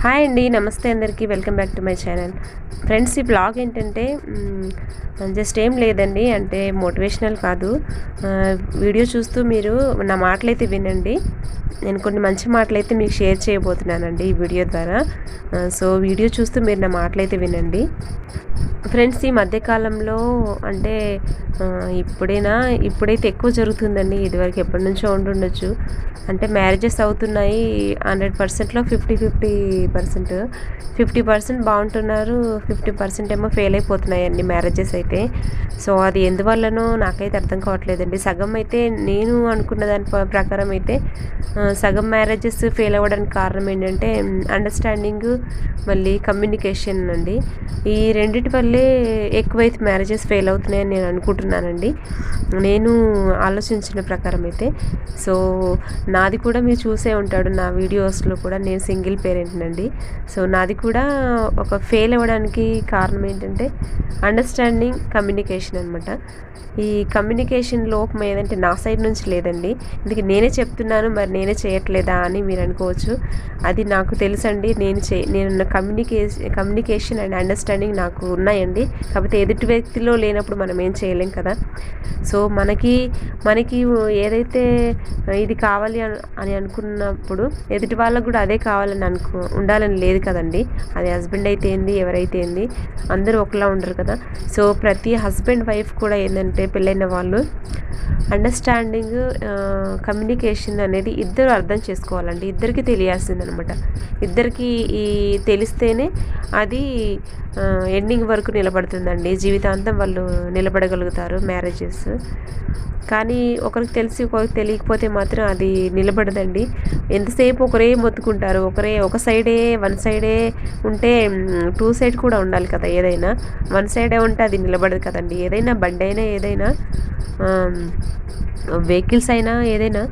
Hi అండి నమస్తే అందరికీ. Welcome back to my channel. Friends ఈ బ్లాగ్ ఏంటంటే జస్ట్ ఏం లేదండి అంటే మోటివేషనల్ కాదు. వీడియో చూస్తూ మీరు నా మాటలైతే వినండి. నేను కొన్ని మంచి మాటలైతే మీకు షేర్ చేయబోతున్నానండి ఈ వీడియో ద్వారా. సో వీడియో చూస్తూ మీరు నా మాటలైతే వినండి. ఫ్రెండ్స్ ఈ మధ్యకాలంలో అంటే ఇప్పుడైనా ఇప్పుడైతే ఎక్కువ జరుగుతుందండి. ఇదివరకు ఎప్పటి నుంచో ఉండుండొచ్చు. అంటే మ్యారేజెస్ అవుతున్నాయి హండ్రెడ్ పర్సెంట్లో fifty fifty percent. Fifty percent బాగుంటున్నారు fifty percent ఏమో ఫెయిల్ అయిపోతున్నాయండి మ్యారేజెస్ అయితే. సో అది ఎందువల్లనో నాకైతే అర్థం కావట్లేదండి. సగం అయితే నేను అనుకున్న దాని ప్రకారం అయితే సగం మ్యారేజెస్ ఫెయిల్ అవ్వడానికి కారణం ఏంటంటే అండర్స్టాండింగ్ మళ్ళీ కమ్యూనికేషన్ అండి. ఈ రెండిటి వల్ల ఎక్కువైతే మ్యారేజెస్ ఫెయిల్ అవుతున్నాయని నేను అనుకుంటున్నానండి. నేను ఆలోచించిన ప్రకారం అయితే. సో నాది కూడా మీరు చూసే ఉంటాడు నా వీడియోస్లో కూడా నేను సింగిల్ పేరెంట్నండి. సో నాది కూడా ఒక ఫెయిల్ అవ్వడానికి కారణం ఏంటంటే అండర్స్టాండింగ్ కమ్యూనికేషన్ అనమాట ఈ కమ్యూనికేషన్ లోపం ఏదంటే నా సైడ్ నుంచి లేదండి. ఇందుకు నేనే చెప్తున్నాను మరి నేనే చేయట్లేదా అని మీరు అనుకోవచ్చు. అది నాకు తెలుసండి. నేను చే నేను కమ్యూనికేషన్ కమ్యూనికేషన్ అండ్ అండర్స్టాండింగ్ నాకు ఉన్నాయి ఉంటాయండి కాకపోతే ఎదుటి వ్యక్తిలో లేనప్పుడు మనం ఏం చేయలేం కదా. సో మనకి మనకి ఏదైతే ఇది కావాలి అని- అని అనుకున్నప్పుడు ఎదుటి వాళ్ళకు కూడా అదే కావాలని అనుకో ఉండాలని లేదు కదండి. అది హస్బెండ్ అయితే ఏంది ఎవరైతే ఏంది అందరూ ఒకలా ఉండరు కదా. సో ప్రతి హస్బెండ్ వైఫ్ కూడా ఏంటంటే పెళ్ళైన వాళ్ళు అండర్స్టాండింగ్ కమ్యూనికేషన్ అనేది ఇద్దరు అర్థం చేసుకోవాలండి. ఇద్దరికి తెలియాల్సిందనమాట. ఇద్దరికి ఈ తెలిస్తేనే అది ఎండింగ్ వరకు నిలబడుతుందండి. జీవితాంతం వాళ్ళు నిలబడగలుగుతారు మ్యారేజెస్. కానీ ఒకరికి తెలిసి ఒకరికి తెలియకపోతే మాత్రం అది నిలబడదండి. ఎంతసేపు ఒకరే మొత్తుకుంటారు. ఒకరే ఒక సైడే వన్ సైడే ఉంటే టూ సైడ్ కూడా ఉండాలి కదా ఏదైనా. వన్ సైడే ఉంటే అది నిలబడదు కదండి. ఏదైనా బండి అయినా ఏదైనా వెహికల్స్ అయినా ఏదైనా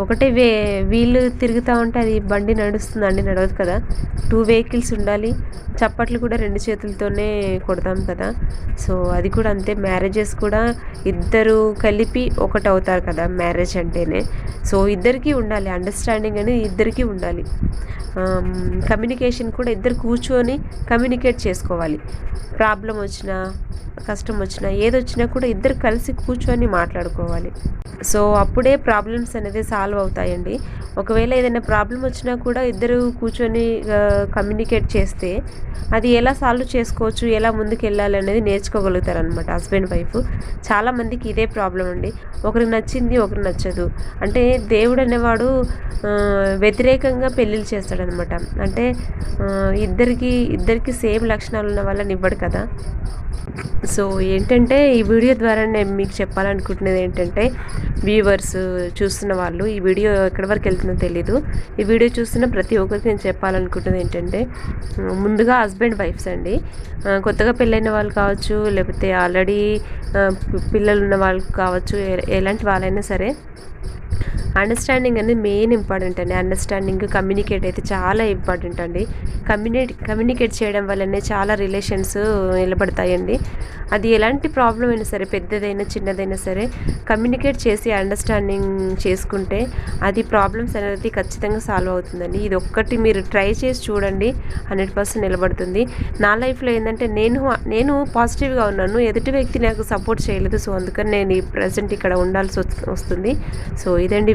ఒకటే వే వీళ్ళు తిరుగుతూ ఉంటే అది బండి నడుస్తుందండి నడవదు కదా. టూ వెహికల్స్ ఉండాలి. చప్పట్లు కూడా రెండు చేతులు చేతులతోనే కొడతాం కదా. సో అది కూడా అంతే. మ్యారేజెస్ కూడా ఇద్దరు కలిపి ఒకటి అవుతారు కదా మ్యారేజ్ అంటేనే. సో ఇద్దరికీ ఉండాలి. అండర్స్టాండింగ్ అనేది ఇద్దరికీ ఉండాలి. కమ్యూనికేషన్ కూడా ఇద్దరు కూర్చొని కమ్యూనికేట్ చేసుకోవాలి. ప్రాబ్లం వచ్చినా కష్టం వచ్చినా ఏదొచ్చినా కూడా ఇద్దరు కలిసి కూర్చొని మాట్లాడుకోవాలి. సో అప్పుడే ప్రాబ్లమ్స్ అనేది సాల్వ్ అవుతాయండి. ఒకవేళ ఏదైనా ప్రాబ్లం వచ్చినా కూడా ఇద్దరు కూర్చొని కమ్యూనికేట్ చేస్తే అది ఎలా సాల్వ్ చేసుకోవచ్చు ఎలా ముందుకు వెళ్ళాలి అనేది నేర్చుకోగలుగుతారు అనమాట హస్బెండ్ వైఫ్. చాలామందికి ఇదే ప్రాబ్లం అండి. ఒకరికి నచ్చింది ఒకరికి నచ్చదు. అంటే దేవుడు అనేవాడు వ్యతిరేకంగా పెళ్ళిళ్ళు చేస్తాడనమాట అంటే ఇద్దరికి ఇద్దరికి సేమ్ లక్షణాలు ఉన్న వాళ్ళని ఇవ్వడు కదా. సో ఏంటంటే ఈ వీడియో ద్వారా నేను మీకు చెప్పాలనుకుంటున్నది ఏంటంటే వ్యూవర్స్ చూస్తున్న వాళ్ళు ఈ వీడియో ఎక్కడి వరకు వెళ్తుందో తెలీదు. ఈ వీడియో చూస్తున్న ప్రతి ఒక్కరికి నేను చెప్పాలనుకుంటుంది ఏంటంటే ముందుగా హస్బెండ్ వైఫ్స్ అండి. కొత్తగా పెళ్ళైన వాళ్ళు కావచ్చు లేకపోతే ఆల్రెడీ పిల్లలు ఉన్న వాళ్ళు కావచ్చు ఎలాంటి వాళ్ళైనా సరే అండర్స్టాండింగ్ అనేది మెయిన్ ఇంపార్టెంట్ అండి. అండర్స్టాండింగ్ కమ్యూనికేట్ అయితే చాలా ఇంపార్టెంట్ అండి. కమ్యూనికేట్ కమ్యూనికేట్ చేయడం వల్లనే చాలా రిలేషన్స్ నిలబడతాయండి. అది ఎలాంటి ప్రాబ్లం అయినా సరే పెద్దదైనా చిన్నదైనా సరే కమ్యూనికేట్ చేసి అండర్స్టాండింగ్ చేసుకుంటే అది ప్రాబ్లమ్స్ అనేది ఖచ్చితంగా సాల్వ్ అవుతుందండి. ఇది ఒక్కటి మీరు ట్రై చేసి చూడండి. హండ్రెడ్ పర్సెంట్ నిలబడుతుంది. నా లైఫ్లో ఏంటంటే నేను నేను పాజిటివ్గా ఉన్నాను. ఎదుటి వ్యక్తి నాకు సపోర్ట్ చేయలేదు. సో అందుకని నేను ఈ ప్రజెంట్ ఇక్కడ ఉండాల్సి వస్తుంది. సో ఇదండి